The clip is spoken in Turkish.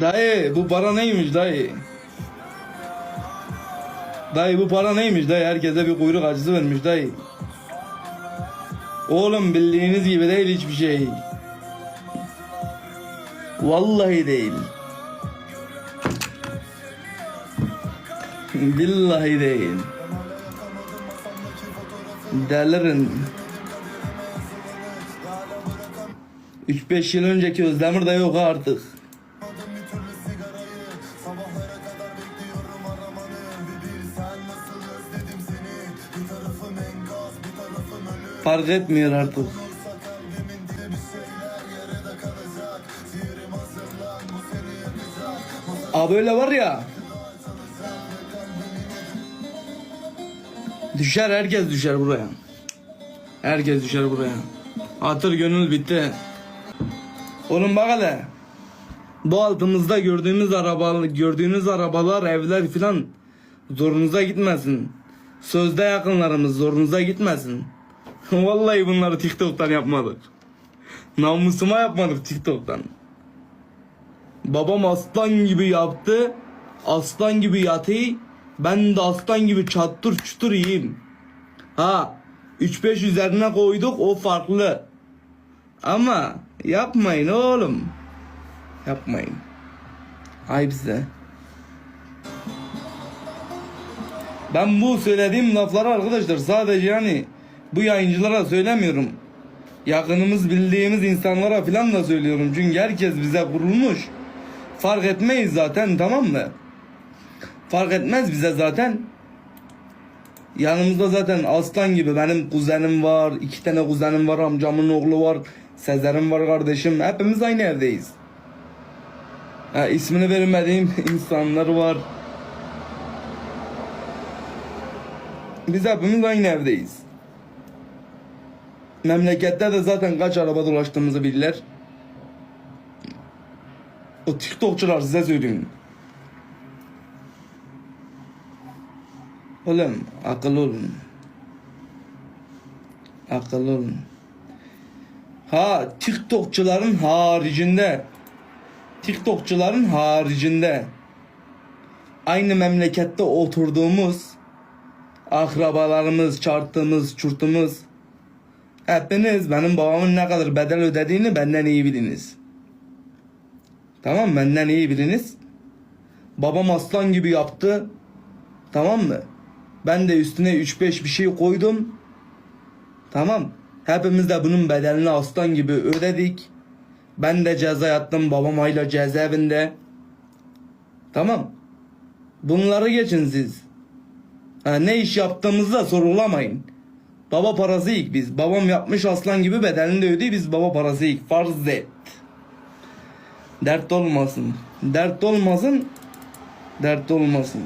Dayı bu para neymiş dayı? Dayı bu para neymiş dayı? Herkese bir kuyruk acısı vermiş dayı. Oğlum bildiğiniz gibi değil hiçbir şey. Vallahi değil. Billahi değil. Delirin. 3-5 yıl önceki Özdemir de yok artık. Fark etmiyor artık. Abi öyle var ya. Düşer herkes düşer buraya. Herkes düşer buraya. Hatır gönül bitti. Oğlum bak hele. Bu altımızda gördüğümüz araba, gördüğünüz arabalar, evler filan zorunuza gitmesin. Sözde yakınlarımız zorunuza gitmesin. Vallahi bunları TikTok'tan yapmadık. Namusuma yapmadık TikTok'tan. Babam aslan gibi yaptı. Aslan gibi yatı. Ben de aslan gibi çattır çutur yiyeyim. Ha 3-5 üzerine koyduk o farklı. Ama yapmayın oğlum. Yapmayın. Ay bize. Ben bu söylediğim lafları arkadaşlar sadece yani bu yayıncılara söylemiyorum. Yakınımız bildiğimiz insanlara falan da söylüyorum. Çünkü herkes bize kurulmuş. Fark etmeyiz zaten tamam mı? Fark etmez bize zaten. Yanımızda zaten aslan gibi benim kuzenim var, iki tane kuzenim var, amcamın oğlu var, Sezer'im var kardeşim. Hepimiz aynı evdeyiz. Ha, ismini vermediğim insanlar var. Biz hepimiz aynı evdeyiz. Memlekette de zaten kaç araba dolaştığımızı bilirler. O TikTokçular size söyleyeyim. Oğlum akıllı olun. Akıllı olun. Ha TikTokçuların haricinde TikTokçuların haricinde aynı memlekette oturduğumuz akrabalarımız, çarptığımız, çurtumuz hepiniz benim babamın ne kadar bedel ödediğini benden iyi biliniz. Tamam benden iyi biliniz. Babam aslan gibi yaptı. Tamam mı? Ben de üstüne 3-5 bir şey koydum. Tamam. Hepimiz de bunun bedelini aslan gibi ödedik. Ben de ceza yattım. Babam hala cezaevinde. Tamam. Bunları geçin siz. Ha, ne iş yaptığımızda sorulamayın. Baba parası biz. Babam yapmış aslan gibi bedelini de ödüyor. Biz baba parası ilk. Farz et. Dert olmasın. Dert olmasın. Dert olmasın.